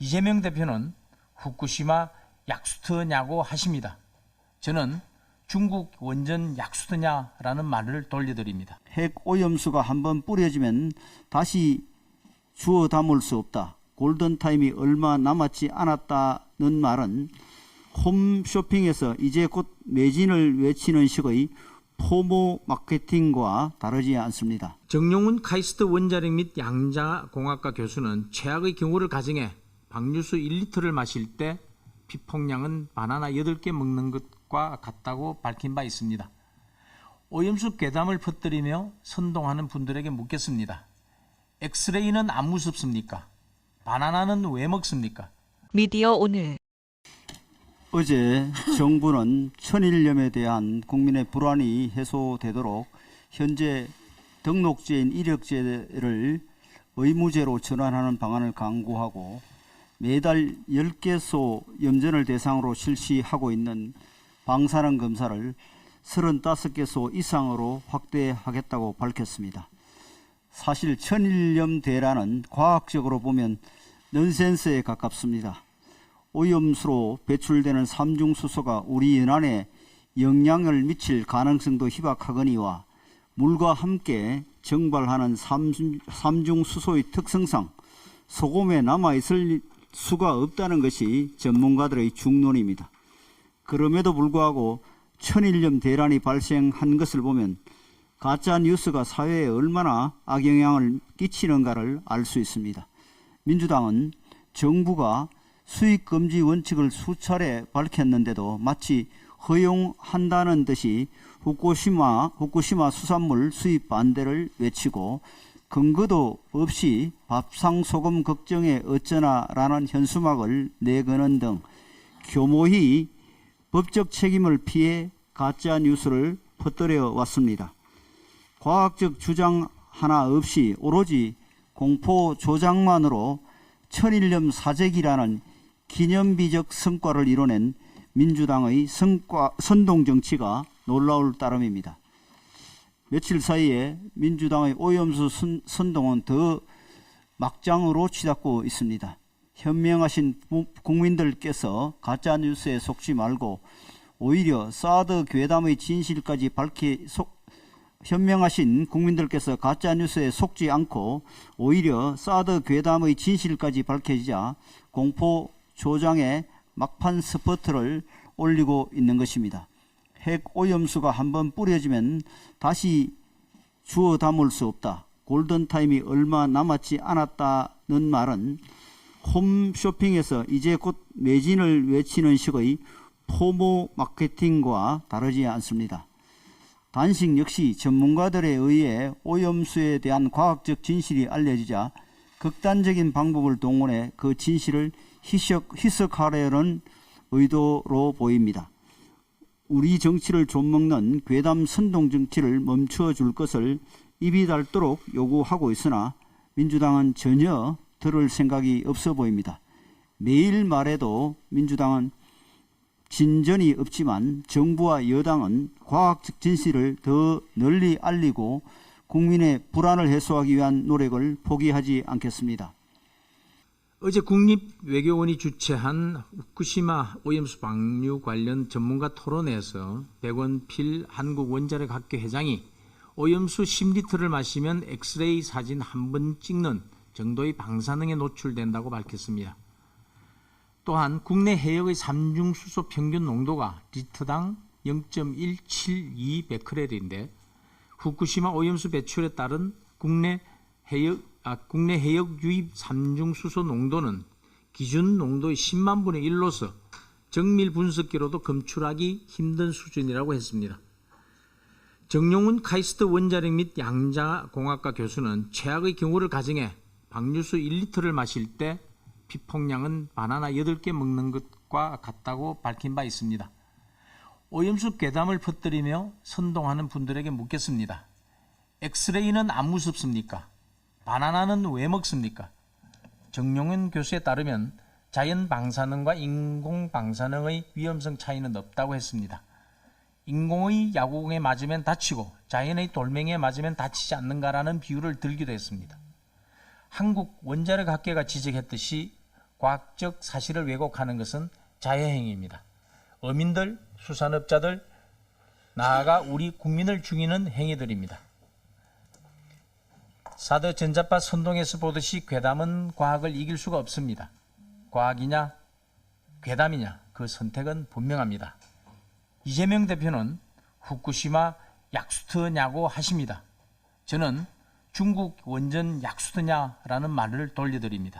이재명 대표는 후쿠시마 약수터냐고 하십니다. 저는 중국 원전 약수터냐라는 말을 돌려드립니다. 핵 오염수가 한번 뿌려지면 다시 주워 담을 수 없다. 골든타임이 얼마 남았지 않았다는 말은 홈쇼핑에서 이제 곧 매진을 외치는 식의 포모 마케팅과 다르지 않습니다. 정용훈 카이스트 원자력 및 양자공학과 교수는 최악의 경우를 가정해 박류수 1리터를 마실 때 피폭량은 바나나 8개 먹는 것과 같다고 밝힌 바 있습니다. 오염수 괴담을 퍼뜨리며 선동하는 분들에게 묻겠습니다. 엑스레이는 안 무섭습니까? 바나나는 왜 먹습니까? 미디어 오늘 어제 정부는 천일염에 대한 국민의 불안이 해소되도록 현재 등록제인 이력제를 의무제로 전환하는 방안을 강구하고 매달 10개소 염전을 대상으로 실시하고 있는 방사능 검사를 35개소 이상으로 확대하겠다고 밝혔습니다. 사실 천일염 대란은 과학적으로 보면 넌센스에 가깝습니다. 오염수로 배출되는 삼중수소가 우리 연안에 영향을 미칠 가능성도 희박하거니와 물과 함께 증발하는 삼- 삼중수소의 특성상 소금에 남아있을 수가 없다는 것이 전문가들의 중론입니다. 그럼에도 불구하고 천일염 대란이 발생한 것을 보면 가짜 뉴스가 사회에 얼마나 악영향을 끼치는가를 알 수 있습니다. 민주당은 정부가 수익 금지 원칙을 수차례 밝혔는데도 마치 허용한다는 듯이 후쿠시마 후쿠시마 수산물 수입 반대를 외치고 근거도 없이 밥상 소금 걱정에 어쩌나라는 현수막을 내거는 등 교모히 법적 책임을 피해 가짜 뉴스를 퍼뜨려 왔습니다. 과학적 주장 하나 없이 오로지 공포 조장만으로 천일염 사재기라는 기념비적 성과를 이뤄낸 민주당의 성과, 선동 정치가 놀라울 따름입니다. 며칠 사이에 민주당의 오염수 선, 선동은 더 막장으로 치닫고 있습니다. 현명하신 부- 국민들께서 가짜 뉴스에 속지 말고 오히려 사드 괴담의 진실까지 밝히 속, 현명하신 국민들께서 가짜 뉴스에 속지 않고 오히려 사드 괴담의 진실까지 밝혀지자 공포 조장에 막판 스포트를 올리고 있는 것입니다. 핵 오염수가 한번 뿌려지면 다시 주워 담을 수 없다. 골든타임이 얼마 남았지 않았다는 말은 홈쇼핑에서 이제 곧 매진을 외치는 식의 포모 마케팅과 다르지 않습니다. 단식 역시 전문가들에 의해 오염수에 대한 과학적 진실이 알려지자 극단적인 방법을 동원해 그 진실을 희석, 희석하려는 의도로 보입니다. 우리 정치를 좀먹는 괴담 선동 정치를 멈춰 줄 것을 입이 닳도록 요구하고 있으나 민주당은 전혀 들을 생각이 없어 보입니다. 매일 말해도 민주당은 진전이 없지만 정부와 여당은 과학적 진실을 더 널리 알리고 국민의 불안을 해소하기 위한 노력을 포기하지 않겠습니다. 어제 국립외교원이 주최한 후쿠시마 오염수 방류 관련 전문가 토론회에서 백원필 한국원자력학교 회장이 오염수 10리터를 마시면 엑스레이 사진 한 번 찍는 정도의 방사능에 노출된다고 밝혔습니다. 또한 국내 해역의 삼중수소 평균 농도가 리터당 0.172 베크렐인데 후쿠시마 오염수 배출에 따른 국내 해역 아, 국내 해역 유입 삼중 수소 농도는 기준 농도의 10만 분의 1로서 정밀 분석기로도 검출하기 힘든 수준이라고 했습니다. 정용훈 카이스트 원자력 및 양자공학과 교수는 최악의 경우를 가정해 박류수 1리터를 마실 때 피폭량은 바나나 8개 먹는 것과 같다고 밝힌 바 있습니다. 오염수 괴담을 퍼뜨리며 선동하는 분들에게 묻겠습니다. 엑스레이는 안 무섭습니까? 바나나는 왜 먹습니까? 정용훈 교수에 따르면 자연 방사능과 인공 방사능의 위험성 차이는 없다고 했습니다. 인공의 야구공에 맞으면 다치고 자연의 돌멩이에 맞으면 다치지 않는가라는 비유를 들기도 했습니다. 한국 원자력 학회가 지적했듯이 과학적 사실을 왜곡하는 것은 자해행위입니다. 어민들, 수산업자들, 나아가 우리 국민을 죽이는 행위들입니다. 사드 전자파 선동에서 보듯이 괴담은 과학을 이길 수가 없습니다. 과학이냐, 괴담이냐, 그 선택은 분명합니다. 이재명 대표는 후쿠시마 약수터냐고 하십니다. 저는 중국 원전 약수터냐라는 말을 돌려드립니다.